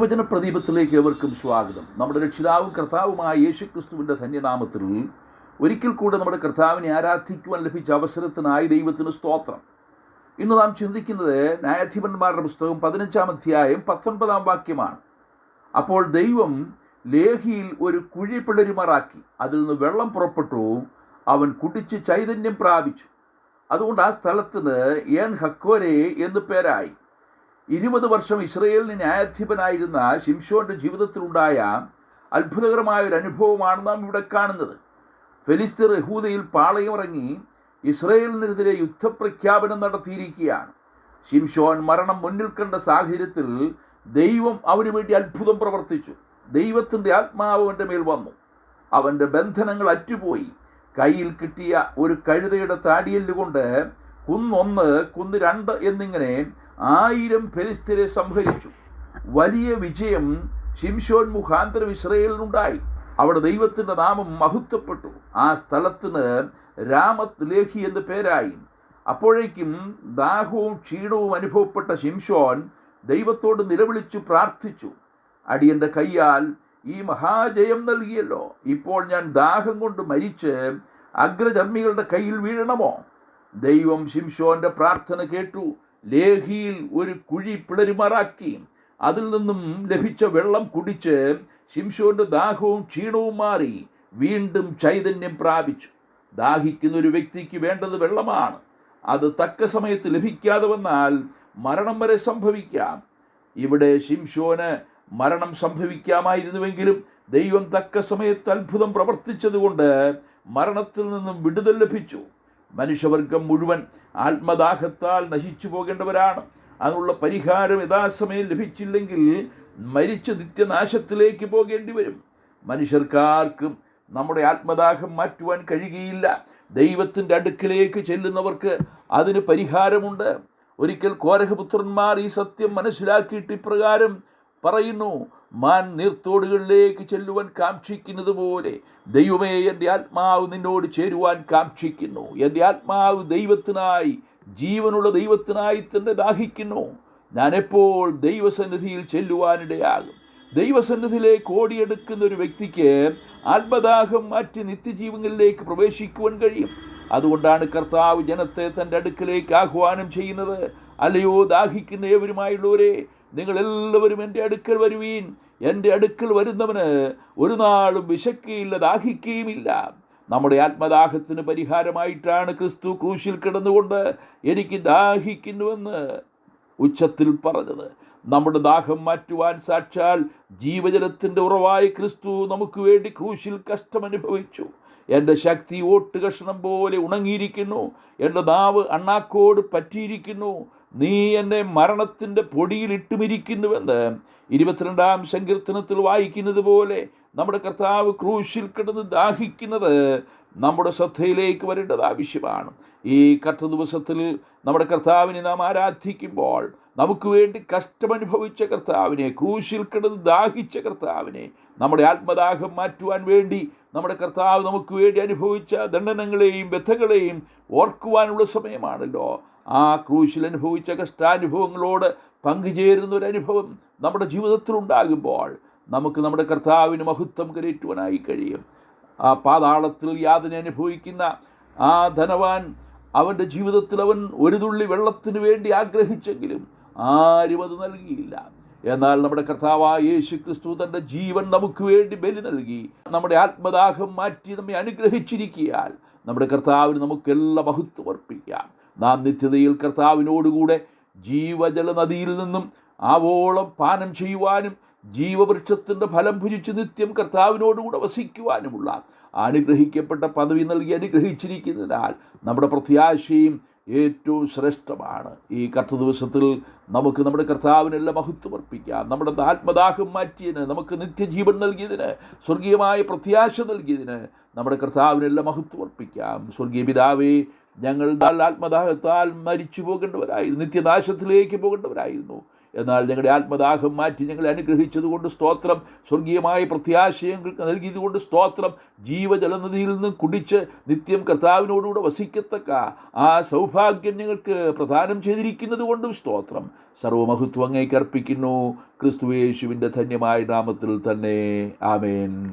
തിരുവചന പ്രദീപത്തിലേക്ക് ഏവർക്കും സ്വാഗതം. നമ്മുടെ രക്ഷിതാവും കർത്താവുമായ യേശു ക്രിസ്തുവിന്റെ ധന്യനാമത്തിൽ ഒരിക്കൽ കൂടെ നമ്മുടെ കർത്താവിനെ ആരാധിക്കുവാൻ ലഭിച്ച അവസരത്തിനായി ദൈവത്തിന് സ്തോത്രം. ഇന്ന് നാം ചിന്തിക്കുന്നത് ന്യായാധിപന്മാരുടെ പുസ്തകം പതിനഞ്ചാം അധ്യായം പത്തൊൻപതാം വാക്യമാണ്. അപ്പോൾ ദൈവം ലേഹിയിൽ ഒരു കുഴി പിളരുമാറാക്കി. അതിൽ നിന്ന് വെള്ളം പുറപ്പെട്ടു. അവൻ കുടിച്ച് ചൈതന്യം പ്രാപിച്ചു. അതുകൊണ്ട് ആ സ്ഥലത്തിന് ഏൻ ഹക്കോരെ എന്ന് പേരായി. ഇരുപത് വർഷം ഇസ്രയേലിന് ന്യായാധിപനായിരുന്ന ശിംഷോന്റെ ജീവിതത്തിലുണ്ടായ അത്ഭുതകരമായ ഒരു അനുഭവമാണ് നാം ഇവിടെ കാണുന്നത്. ഫെലിസ്തീർ യഹൂദയിൽ പാളയമിറങ്ങി ഇസ്രയേലിനെതിരെ യുദ്ധപ്രഖ്യാപനം നടത്തിയിരിക്കുകയാണ്. ഷിംഷോൻ മരണം മുന്നിൽ കണ്ട സാഹചര്യത്തിൽ ദൈവം അവന് വേണ്ടി അത്ഭുതം പ്രവർത്തിച്ചു. ദൈവത്തിന്റെ ആത്മാവ് അവന്റെ മേൽ വന്നു. അവന്റെ ബന്ധനങ്ങൾ അറ്റുപോയി. കയ്യിൽ കിട്ടിയ ഒരു കഴുതയുടെ താടിയല്ലുകൊണ്ട് കുന്നൊന്ന് കുന്ന് രണ്ട് എന്നിങ്ങനെ ആയിരം ഫെലിസ്തീനെ സംഹരിച്ചു. വലിയ വിജയം ഷിംഷോൻ മുഖാന്തരം ഇസ്രയേലിനുണ്ടായി. അവിടെ ദൈവത്തിന്റെ നാമം മഹത്വപ്പെട്ടു. ആ സ്ഥലത്തിന് രാമത്ത് ലേഹി എന്ന് പേരായി. അപ്പോഴേക്കും ദാഹവും ക്ഷീണവും അനുഭവപ്പെട്ട ഷിംഷോൻ ദൈവത്തോട് നിലവിളിച്ചു പ്രാർത്ഥിച്ചു. അടിയന്റെ കയ്യാൽ ഈ മഹാജയം നൽകിയല്ലോ. ഇപ്പോൾ ഞാൻ ദാഹം കൊണ്ട് മരിച്ച് അഗ്രചർമ്മികളുടെ കയ്യിൽ വീഴണമോ? ദൈവം ഷിംഷോന്റെ പ്രാർത്ഥന കേട്ടു. ലേഹിയിൽ ഒരു കുഴി പിളരുമാറാക്കി. അതിൽ നിന്നും ലഭിച്ച വെള്ളം കുടിച്ച് ശിംഷോന്റെ ദാഹവും ക്ഷീണവും മാറി വീണ്ടും ചൈതന്യം പ്രാപിച്ചു. ദാഹിക്കുന്ന ഒരു വ്യക്തിക്ക് വേണ്ടത് വെള്ളമാണ്. അത് തക്ക സമയത്ത് ലഭിക്കാതെ വന്നാൽ മരണം വരെ സംഭവിക്കാം. ഇവിടെ ശിംഷോന് മരണം സംഭവിക്കാമായിരുന്നുവെങ്കിലും ദൈവം തക്ക സമയത്ത് അത്ഭുതം പ്രവർത്തിച്ചതുകൊണ്ട് മരണത്തിൽ നിന്നും വിടുതൽ ലഭിച്ചു. മനുഷ്യവർഗം മുഴുവൻ ആത്മദാഹത്താൽ നശിച്ചു പോകേണ്ടവരാണ്. അതിനുള്ള പരിഹാരം യഥാസമയം ലഭിച്ചില്ലെങ്കിൽ മരിച്ച നിത്യനാശത്തിലേക്ക് പോകേണ്ടി വരും. മനുഷ്യർക്കാർക്കും നമ്മുടെ ആത്മദാഹം മാറ്റുവാൻ കഴിയുകയില്ല. ദൈവത്തിന്റെ അടുക്കിലേക്ക് ചെല്ലുന്നവർക്ക് അതിന് പരിഹാരമുണ്ട്. ഒരിക്കൽ കോരഹപുത്രന്മാർ ഈ സത്യം മനസ്സിലാക്കിയിട്ട് ഇപ്രകാരം പറയുന്നു മാൻ നീർത്തോടുകളിലേക്ക് ചെല്ലുവാൻ കാക്ഷിക്കുന്നത് പോലെ ദൈവമേ എന്റെ ആത്മാവ് നിന്നോട് ചേരുവാൻ കാക്ഷിക്കുന്നു. എന്റെ ആത്മാവ് ദൈവത്തിനായി ജീവനുള്ള ദൈവത്തിനായി തന്നെ ദാഹിക്കുന്നു. ഞാനെപ്പോൾ ദൈവസന്നിധിയിൽ ചെല്ലുവാനിടയാകും. ദൈവസന്നിധിയിലേക്ക് ഓടിയെടുക്കുന്ന ഒരു വ്യക്തിക്ക് ആത്മദാഹം മാറ്റി നിത്യജീവങ്ങളിലേക്ക് പ്രവേശിക്കുവാൻ കഴിയും. അതുകൊണ്ടാണ് കർത്താവ് ജനത്തെ തന്റെ അടുക്കിലേക്ക് ആഹ്വാനം ചെയ്യുന്നത്. അല്ലയോ ദാഹിക്കുന്ന ഏവരുമായുള്ളവരെ നിങ്ങളെല്ലാവരും എന്റെ അടുക്കൽ വരുവീൻ. എന്റെ അടുക്കൽ വരുന്നവന് ഒരു നാളും വിശക്കുകയില്ല ദാഹിക്കുകയുമില്ല നമ്മുടെ ആത്മദാഹത്തിന് പരിഹാരമായിട്ടാണ് ക്രിസ്തു ക്രൂശിൽ കിടന്നുകൊണ്ട് എനിക്ക് ദാഹിക്കുന്നുവെന്ന് ഉച്ചത്തിൽ പറഞ്ഞത്. നമ്മുടെ ദാഹം മാറ്റുവാൻ സാക്ഷാൽ ജീവജലത്തിന്റെ ഉറവായ ക്രിസ്തു നമുക്ക് വേണ്ടി ക്രൂശിൽ കഷ്ടമനുഭവിച്ചു. എന്റെ ശക്തി ഓട്ട് കഷണം പോലെ ഉണങ്ങിയിരിക്കുന്നു. എന്റെ നാവ് അണ്ണാക്കോട് പറ്റിയിരിക്കുന്നു. നീ എന്നെ മരണത്തിന്റെ പൊടിയിൽ ഇട്ടുമിരിക്കുന്നുവെന്ന് ഇരുപത്തിരണ്ടാം സങ്കീർത്തനത്തിൽ വായിക്കുന്നത് പോലെ നമ്മുടെ കർത്താവ് ക്രൂശിൽ കിടന്ന് ദാഹിക്കുന്നത് നമ്മുടെ ശ്രദ്ധയിലേക്ക് വരേണ്ടത് ആവശ്യമാണ്. ഈ കർത്ത ദിവസത്തിൽ നമ്മുടെ കർത്താവിനെ നാം ആരാധിക്കുമ്പോൾ നമുക്ക് വേണ്ടി കഷ്ടമനുഭവിച്ച കർത്താവിനെ ക്രൂശിൽ കിടന്ന് ദാഹിച്ച കർത്താവിനെ നമ്മുടെ ആത്മദാഹം മാറ്റുവാൻ വേണ്ടി നമ്മുടെ കർത്താവ് നമുക്ക് വേണ്ടി അനുഭവിച്ച ദണ്ഡനങ്ങളെയും വ്യഥകളെയും ഓർക്കുവാനുള്ള സമയമാണല്ലോ. ആ ക്രൂശിൽ അനുഭവിച്ച കഷ്ടാനുഭവങ്ങളോട് പങ്കുചേരുന്ന ഒരു അനുഭവം നമ്മുടെ ജീവിതത്തിൽ ഉണ്ടാകുമ്പോൾ നമുക്ക് നമ്മുടെ കർത്താവിന് മഹത്വം കരയറ്റുവാനായി കഴിയും. ആ പാതാളത്തിൽ യാതന അനുഭവിക്കുന്ന ആ ധനവാൻ അവന്റെ ജീവിതത്തിൽ അവൻ ഒരു തുള്ളി വെള്ളത്തിന് വേണ്ടി ആഗ്രഹിച്ചെങ്കിലും ആരും അത് നൽകിയില്ല. എന്നാൽ നമ്മുടെ കർത്താവായ യേശു ക്രിസ്തു തന്റെ ജീവൻ നമുക്ക് വേണ്ടി ബലി നൽകി നമ്മുടെ ആത്മദാഹം മാറ്റി നമ്മെ അനുഗ്രഹിച്ചിരിക്കിയാൽ നമ്മുടെ കർത്താവിന് നമുക്കെല്ലാം മഹത്വം അർപ്പിക്കാം. നാം നിത്യതയിൽ കർത്താവിനോടുകൂടെ ജീവജല നദിയിൽ നിന്നും ആവോളം പാനം ചെയ്യുവാനും ജീവവൃക്ഷത്തിന്റെ ഫലം ഭുജിച്ച് നിത്യം കർത്താവിനോടുകൂടെ വസിക്കുവാനുമുള്ള അനുഗ്രഹിക്കപ്പെട്ട പദവി നൽകി അനുഗ്രഹിച്ചിരിക്കുന്നതിനാൽ നമ്മുടെ പ്രത്യാശയും ഏറ്റവും ശ്രേഷ്ഠമാണ്. ഈ കർത്ത ദിവസത്തിൽ നമുക്ക് നമ്മുടെ കർത്താവിനെല്ലാം മഹത്വം അർപ്പിക്കാം. നമ്മുടെ ആത്മദാഹം മാറ്റിയതിന് നമുക്ക് നിത്യജീവൻ നൽകിയതിന് സ്വർഗീയമായ പ്രത്യാശ നൽകിയതിന് നമ്മുടെ കർത്താവിനെല്ലാം മഹത്വം അർപ്പിക്കാം. സ്വർഗീയ പിതാവേ ഞങ്ങൾ ആത്മദാഹത്താൽ മരിച്ചു പോകേണ്ടവരായിരുന്നു. നിത്യനാശത്തിലേക്ക് പോകേണ്ടവരായിരുന്നു. എന്നാൽ ഞങ്ങളുടെ ആത്മദാഹം മാറ്റി ഞങ്ങളെ അനുഗ്രഹിച്ചതുകൊണ്ട് സ്തോത്രം സ്വർഗീയമായ പ്രത്യാശയങ്ങൾക്ക് നൽകിയതുകൊണ്ട് സ്തോത്രം ജീവജലനദിയിൽ നിന്ന് കുടിച്ച് നിത്യം കർത്താവിനോടുകൂടെ വസിക്കത്തക്ക ആ സൗഭാഗ്യം ഞങ്ങൾക്ക് പ്രദാനം ചെയ്തിരിക്കുന്നത് കൊണ്ടും സ്തോത്രം. സർവമഹത്വം അങ്ങേക്ക് അർപ്പിക്കുന്നു. ക്രിസ്തുവേശുവിന്റെ ധന്യമായ നാമത്തിൽ തന്നെ. ആമേൻ.